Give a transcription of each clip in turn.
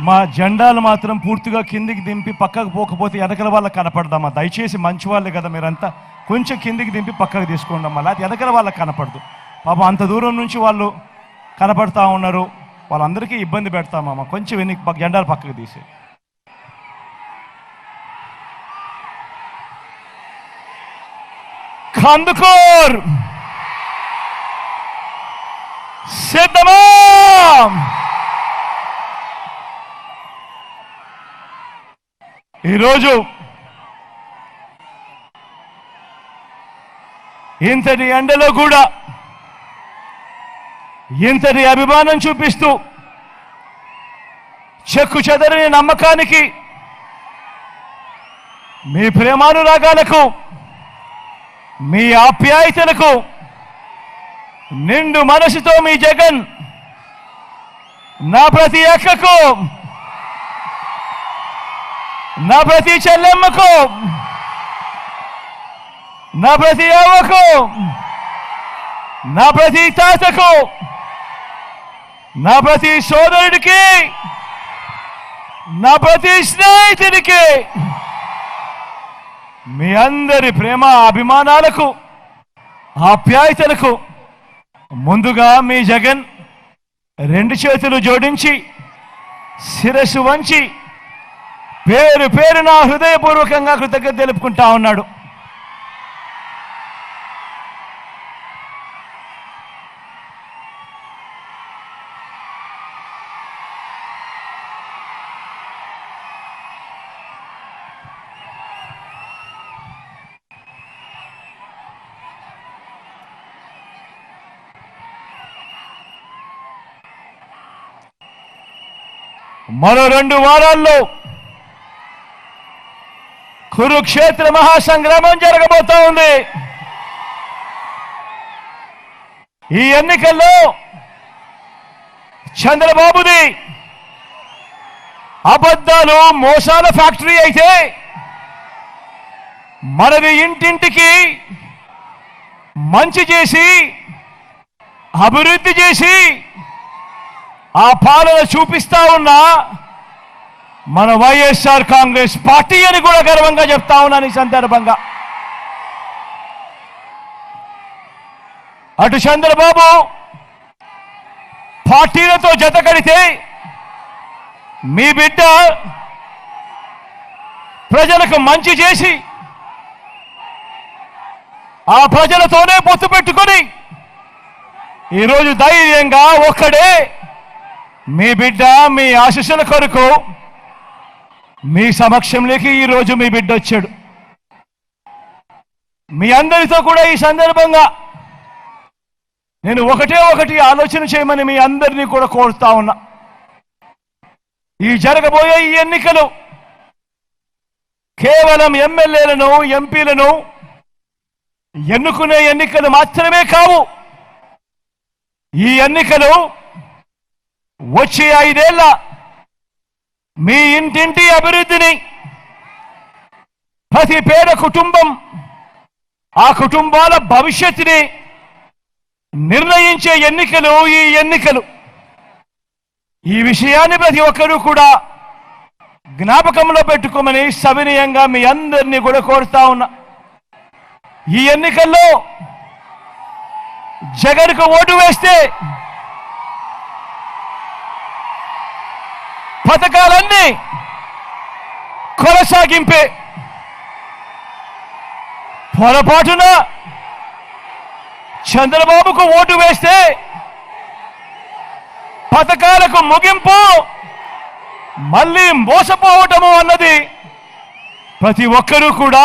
మా జెండాలు మాత్రం పూర్తిగా కిందికి దింపి పక్కకు పోకపోతే ఎదకల వాళ్ళకి కనపడదామా దయచేసి మంచి వాళ్ళే కదా మీరంతా. కొంచెం కిందికి దింపి పక్కకు తీసుకోండి అమ్మా. లేకపోతే ఎదకల వాళ్ళకి కనపడదు. పాపం అంత దూరం నుంచి వాళ్ళు కనపడతా ఉన్నారు. వాళ్ళందరికీ ఇబ్బంది పెడతామమ్మా కొంచెం వెనక్కి పక్క- జెండాలు పక్కకు తీసే కందుకూర్! సిద్ధమా! ఈరోజు ఇంతటి ఎండలో కూడా ఇంతటి అభిమానం చూపిస్తూ చెక్కు చెదరని నమ్మకానికి మీ ప్రేమానురాగాలకు మీ ఆప్యాయతలకు నిండు మనసుతో మీ జగన్ నా ప్రతి ఎక్కకు నా ప్రతి చెల్లెమ్మకు. నా ప్రతి అవ్వకు నా ప్రతి తాతకు. నా ప్రతి సోదరుడికి. నా ప్రతి స్నేహితుడికి మీ అందరి ప్రేమ అభిమానాలకు ఆప్యాయతలకు ముందుగా మీ జగన్ రెండు చేతులు జోడించి శిరస్సు వంచి పేరు పేరు నా హృదయపూర్వకంగా కృతజ్ఞత తెలుపుకుంటా ఉన్నాడు. మరో రెండు వారాల్లో కురుక్షేత్ర మహాసంగ్రామం జరగబోతా ఉంది. ఈ ఎన్నికల్లో చంద్రబాబుది అబద్ధాలు మోసాల ఫ్యాక్టరీ అయితే మనది ఇంటింటికి మంచి చేసి అభివృద్ధి చేసి ఆ పాలన చూపిస్తా ఉన్నా మన వైఎస్ఆర్ కాంగ్రెస్ పార్టీ అని కూడా గర్వంగా చెప్తా ఉన్నాను ఈ సందర్భంగా. అటు చంద్రబాబు పార్టీలతో జత కడితే మీ బిడ్డ ప్రజలకు మంచి చేసి ఆ ప్రజలతోనే పొత్తు పెట్టుకొని ఈరోజు ధైర్యంగా ఒక్కడే మీ బిడ్డ మీ ఆశీస్సుల కొరకు మీ సమక్షంలోకి ఈరోజు మీ బిడ్డ వచ్చాడు. మీ అందరితో కూడా ఈ సందర్భంగా నేను ఒకటే ఒకటి ఆలోచన చేయమని మీ అందరినీ కూడా కోరుతా ఉన్నా. ఈ జరగబోయే ఈ ఎన్నికలు కేవలం ఎమ్మెల్యేలను ఎంపీలను ఎన్నుకునే ఎన్నికలు మాత్రమే కావు. ఈ ఎన్నికలు వచ్చే ఐదేళ్ళ మీ ఇంటింటి అభివృద్ధిని ప్రతి పేద కుటుంబం ఆ కుటుంబాల భవిష్యత్తుని నిర్ణయించే ఎన్నికలు ఈ ఎన్నికలు. ఈ విషయాన్ని ప్రతి ఒక్కరూ కూడా జ్ఞాపకంలో పెట్టుకోమని సవినయంగా మీ అందరినీ కూడా కోరుతా ఉన్నా. ఈ ఎన్నికల్లో జగన్కు ఓటు వేస్తే పథకాలన్నీ కొనసాగింపే పొరపాటున చంద్రబాబుకు ఓటు వేస్తే పథకాలకు ముగింపు మళ్ళీ మోసపోవటము అన్నది ప్రతి ఒక్కరూ కూడా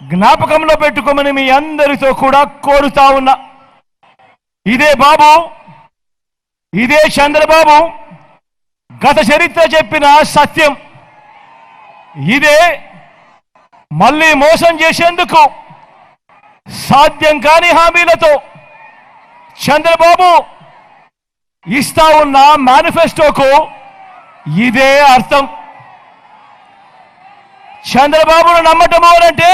జ్ఞాపకంలో పెట్టుకోమని మీ అందరితో కూడా కోరుతా ఉన్నా. ఇదే బాబు ఇదే చంద్రబాబు గత చరిత్ర చెప్పిన సత్యం. ఇదే మళ్ళీ మోసం చేసేందుకు సాధ్యం కాని హామీలతో చంద్రబాబు ఇస్తా ఉన్న మేనిఫెస్టోకు ఇదే అర్థం. చంద్రబాబును నమ్మటం అవనంటే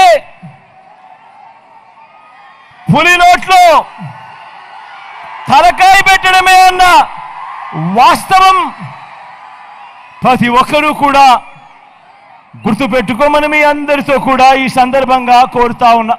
పులి నోట్లో తలకాయ పెట్టడమే అన్న వాస్తవం. ప్రతి ఒక్కరూ కూడా గుర్తుపెట్టుకోమని మీ అందరితో కూడా ఈ సందర్భంగా కోరుతా ఉన్నా